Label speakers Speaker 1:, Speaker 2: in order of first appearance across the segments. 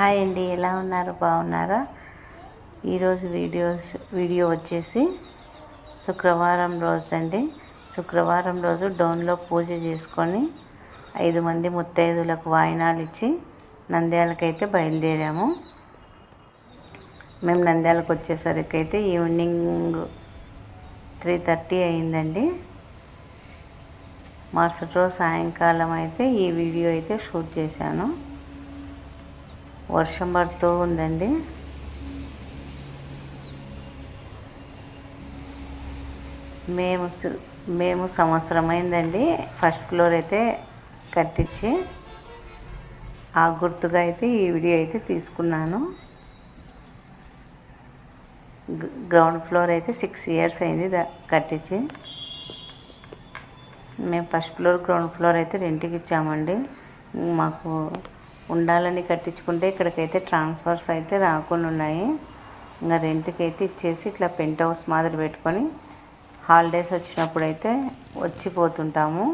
Speaker 1: Hi అండి ఎలా ఉన్నారు? బాగున్నారా? ఈరోజు వీడియోస్ వీడియో వచ్చేసి శుక్రవారం రోజు అండి శుక్రవారం రోజు డౌన్లో పూజ చేసుకొని ఐదు మంది ముత్తైదులకు వాయినాలు ఇచ్చి నంద్యాలకైతే బయలుదేరాము. మేము నంద్యాలకు వచ్చేసరికి అయితే ఈవినింగ్ త్రీ థర్టీ అయిందండి. మరుసటి రోజు సాయంకాలం అయితే ఈ వీడియో అయితే షూట్ చేశాను. వర్షం పడుతూ ఉందండి. మేము మేము సంవత్సరం అయిందండి ఫస్ట్ ఫ్లోర్ అయితే కట్టించి ఆ గుర్తుగా అయితే ఈ వీడియో అయితే తీసుకున్నాను. గ్రౌండ్ ఫ్లోర్ అయితే సిక్స్ ఇయర్స్ అయింది కట్టించి. మేము ఫస్ట్ ఫ్లోర్ గ్రౌండ్ ఫ్లోర్ అయితే రెంట్కి ఇచ్చామండి. మాకు ఉండాలని కట్టించుకుంటే ఇక్కడికైతే ట్రాన్స్ఫర్స్ అయితే రాకుండా ఉన్నాయి. ఇంకా రెంట్కి అయితే ఇచ్చేసి ఇట్లా పెంట్ హౌస్ మాదిరి పెట్టుకొని హాలిడేస్ వచ్చినప్పుడు అయితే వచ్చిపోతుంటాము.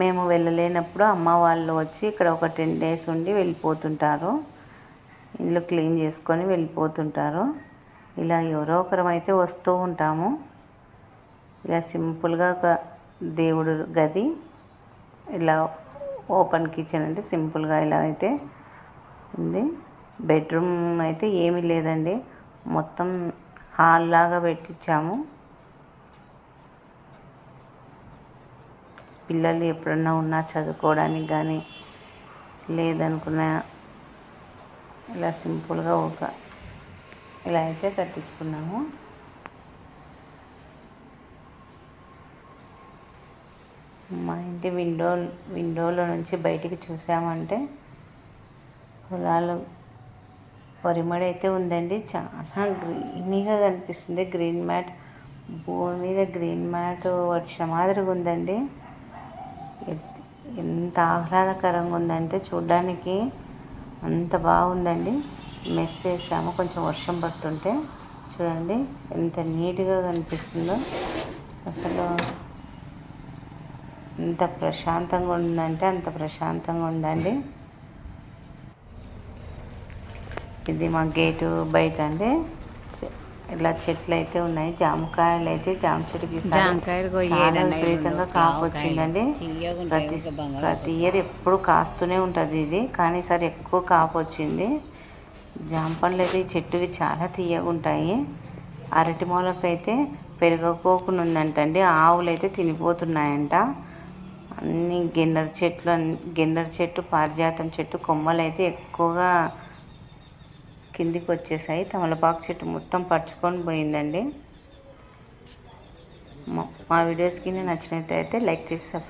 Speaker 1: మేము వెళ్ళలేనప్పుడు అమ్మ వాళ్ళు వచ్చి ఇక్కడ ఒక టెన్ డేస్ ఉండి వెళ్ళిపోతుంటారు. ఇల్లు క్లీన్ చేసుకొని వెళ్ళిపోతుంటారు. ఇలా ఎవరో ఒకరం అయితే వస్తూ ఉంటాము. ఇలా సింపుల్గా ఒక దేవుడు గది ఇలా ఓపెన్ కిచెన్ అంటే సింపుల్గా ఇలా అయితే ఉంది. బెడ్రూమ్ అయితే ఏమీ లేదండి. మొత్తం హాల్ లాగా పెట్టించాము. పిల్లలు ఎప్పుడన్నా ఉన్నా చదువుకోవడానికి కానీ లేదనుకున్న ఇలా సింపుల్గా ఒక ఇలా అయితే కట్టించుకున్నాము. మా ఇంటి విండో విండోలో నుంచి బయటికి చూసామంటే పొలాలు వరిమడి అయితే ఉందండి. చాలా గ్రీనీగా కనిపిస్తుంది. గ్రీన్ మ్యాట్ భూమి మీద గ్రీన్ మ్యాట్ వచ్చిన మాదిరిగా ఉందండి. ఎంత ఆహ్లాదకరంగా ఉందంటే చూడడానికి అంత బాగుందండి. మెస్ వేసాము. కొంచెం వర్షం పడుతుంటే చూడండి ఎంత నీట్గా కనిపిస్తుందో. అసలు ఎంత ప్రశాంతంగా ఉందంటే అంత ప్రశాంతంగా ఉందండి. ఇది మా గేటు బయట అండి. ఇలా చెట్లు అయితే ఉన్నాయి జామకాయలు అయితే జామ చెట్టుకి విపరీతంగా కాపు వచ్చిందండి. ప్రతి ప్రతి ఇయర్ ఎప్పుడు కాస్తూనే ఉంటుంది ఇది. కానీ ఈసారి ఎక్కువ కాపు వచ్చింది. జామ పండ్లు అయితే ఈ చెట్టువి చాలా తీయగా ఉంటాయి. అరటి మూలకైతే పెరగకోకుండా ఉందంటండి. ఆవులు అయితే తినిపోతున్నాయంట. అన్ని గిన్నెర చెట్లు గిన్నెర చెట్టు పారిజాతం చెట్టు కొమ్మలు అయితే ఎక్కువగా కిందికి వచ్చేసాయి తమలపాకు చెట్టు మొత్తం పరుచుకొని పోయిందండి. మా వీడియోస్కి నచ్చినట్టయితే లైక్ చేసి సబ్స్క్రైబ్